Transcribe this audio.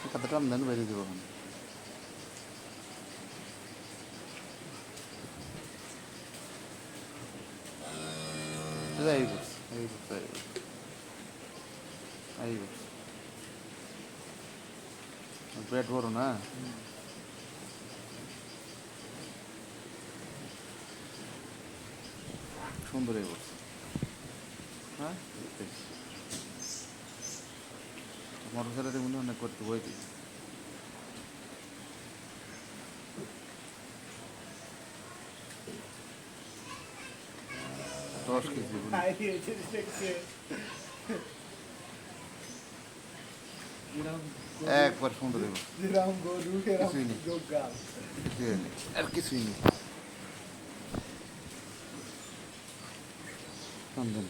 হাতে টান দেন বেরিয়ে দেবো। ওখানে বস, এই বস পেট বড় না? সুন্দর এই হ্যাঁ? মোটর মধ্যে অনেক করতে দিই দশ কেজি একবার সুন্দর কিছুই নেই। কিছুই নেই আর কিছুই নেই। টান দেন